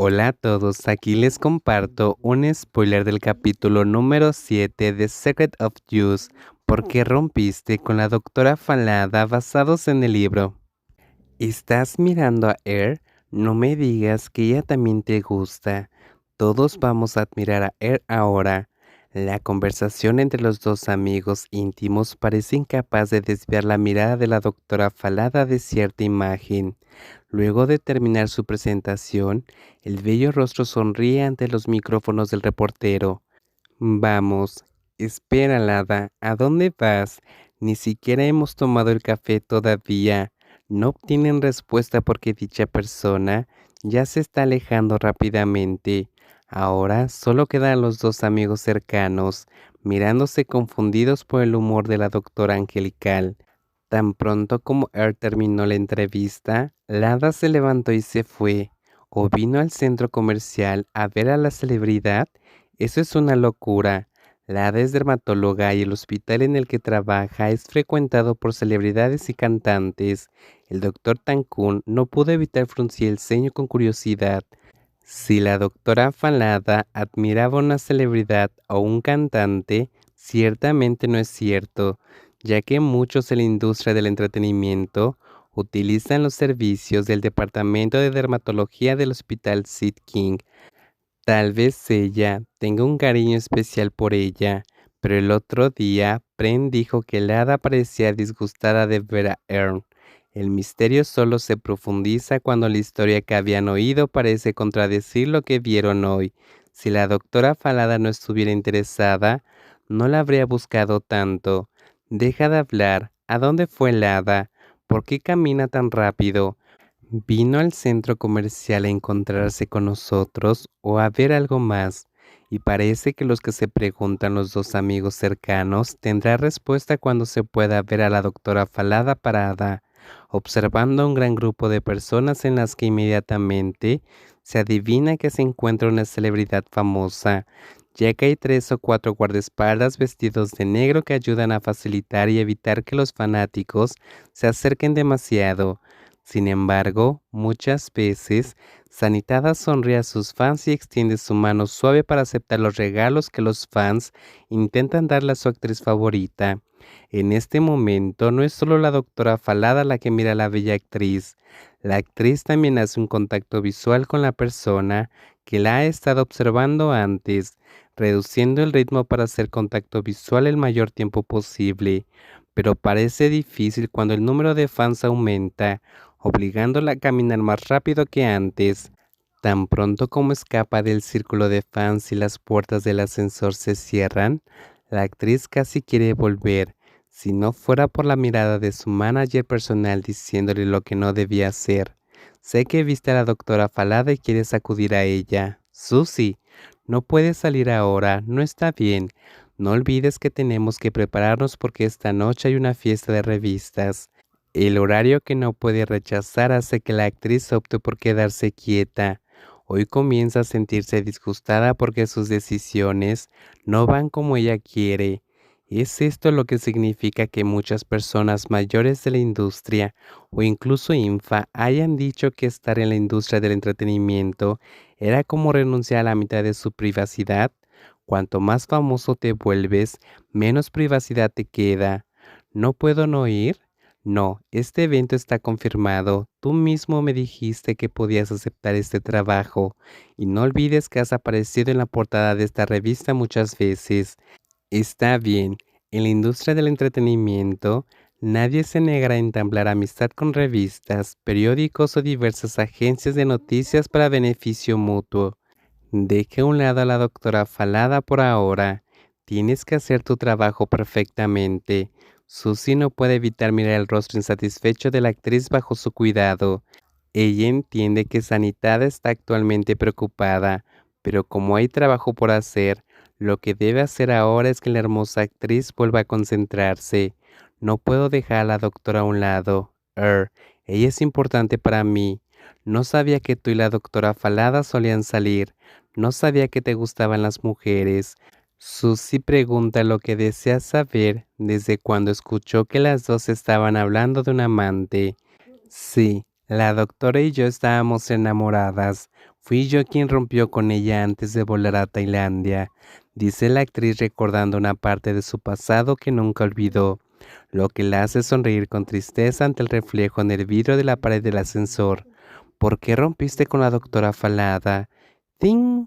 Hola a todos, aquí les comparto un spoiler del capítulo número 7 de Secret of Use, ¿Por qué rompiste con la doctora Falada basados en el libro? ¿Estás mirando a Air? No me digas que ella también te gusta. Todos vamos a admirar a Air ahora. La conversación entre los dos amigos íntimos parece incapaz de desviar la mirada de la doctora Falada de cierta imagen. Luego de terminar su presentación, el bello rostro sonríe ante los micrófonos del reportero. Vamos, espera, Lada, ¿a dónde vas? Ni siquiera hemos tomado el café todavía. No obtienen respuesta porque dicha persona ya se está alejando rápidamente. Ahora solo quedan los dos amigos cercanos, mirándose confundidos por el humor de la doctora angelical. Tan pronto como Er terminó la entrevista, Lada se levantó y se fue. ¿O vino al centro comercial a ver a la celebridad? Eso es una locura. Lada es dermatóloga y el hospital en el que trabaja es frecuentado por celebridades y cantantes. El doctor Tankun no pudo evitar fruncir el ceño con curiosidad. Si la doctora Falada admiraba una celebridad o un cantante, ciertamente no es cierto, ya que muchos en la industria del entretenimiento utilizan los servicios del Departamento de Dermatología del Hospital Sid King. Tal vez ella tenga un cariño especial por ella, pero el otro día Pren dijo que la hada parecía disgustada de ver a Earn. El misterio solo se profundiza cuando la historia que habían oído parece contradecir lo que vieron hoy. Si la doctora Falada no estuviera interesada, no la habría buscado tanto. Deja de hablar. ¿A dónde fue el hada? ¿Por qué camina tan rápido? ¿Vino al centro comercial a encontrarse con nosotros o a ver algo más? Y parece que los que se preguntan los dos amigos cercanos tendrá respuesta cuando se pueda ver a la doctora Falada parada observando a un gran grupo de personas en las que inmediatamente se adivina que se encuentra una celebridad famosa, ya que hay tres o cuatro guardaespaldas vestidos de negro que ayudan a facilitar y evitar que los fanáticos se acerquen demasiado. Sin embargo, muchas veces, Sanitada sonríe a sus fans y extiende su mano suave para aceptar los regalos que los fans intentan darle a su actriz favorita. En este momento no es solo la doctora Falada la que mira a la bella actriz, la actriz también hace un contacto visual con la persona que la ha estado observando antes, reduciendo el ritmo para hacer contacto visual el mayor tiempo posible, pero parece difícil cuando el número de fans aumenta, obligándola a caminar más rápido que antes. Tan pronto como escapa del círculo de fans y las puertas del ascensor se cierran, la actriz casi quiere volver, si no fuera por la mirada de su manager personal diciéndole lo que no debía hacer. Sé que viste a la doctora Falada y quieres acudir a ella. Susie, no puedes salir ahora, no está bien. No olvides que tenemos que prepararnos porque esta noche hay una fiesta de revistas. El horario que no puede rechazar hace que la actriz opte por quedarse quieta. Hoy comienza a sentirse disgustada porque sus decisiones no van como ella quiere. ¿Es esto lo que significa que muchas personas mayores de la industria o incluso INFA hayan dicho que estar en la industria del entretenimiento era como renunciar a la mitad de su privacidad? Cuanto más famoso te vuelves, menos privacidad te queda. ¿No puedo no ir? No, este evento está confirmado. Tú mismo me dijiste que podías aceptar este trabajo. Y no olvides que has aparecido en la portada de esta revista muchas veces. Está bien, en la industria del entretenimiento, nadie se negará a entablar amistad con revistas, periódicos o diversas agencias de noticias para beneficio mutuo. Deje a un lado a la doctora Falada por ahora. Tienes que hacer tu trabajo perfectamente. Susie no puede evitar mirar el rostro insatisfecho de la actriz bajo su cuidado. Ella entiende que Sanitada está actualmente preocupada, pero como hay trabajo por hacer, lo que debe hacer ahora es que la hermosa actriz vuelva a concentrarse. No puedo dejar a la doctora a un lado. Er, ella es importante para mí. No sabía que tú y la doctora Falada solían salir. No sabía que te gustaban las mujeres. Susie pregunta lo que desea saber desde cuando escuchó que las dos estaban hablando de un amante. Sí, la doctora y yo estábamos enamoradas. Fui yo quien rompió con ella antes de volar a Tailandia, dice la actriz recordando una parte de su pasado que nunca olvidó, lo que la hace sonreír con tristeza ante el reflejo en el vidrio de la pared del ascensor. ¿Por qué rompiste con la doctora Falada? ¡Ting!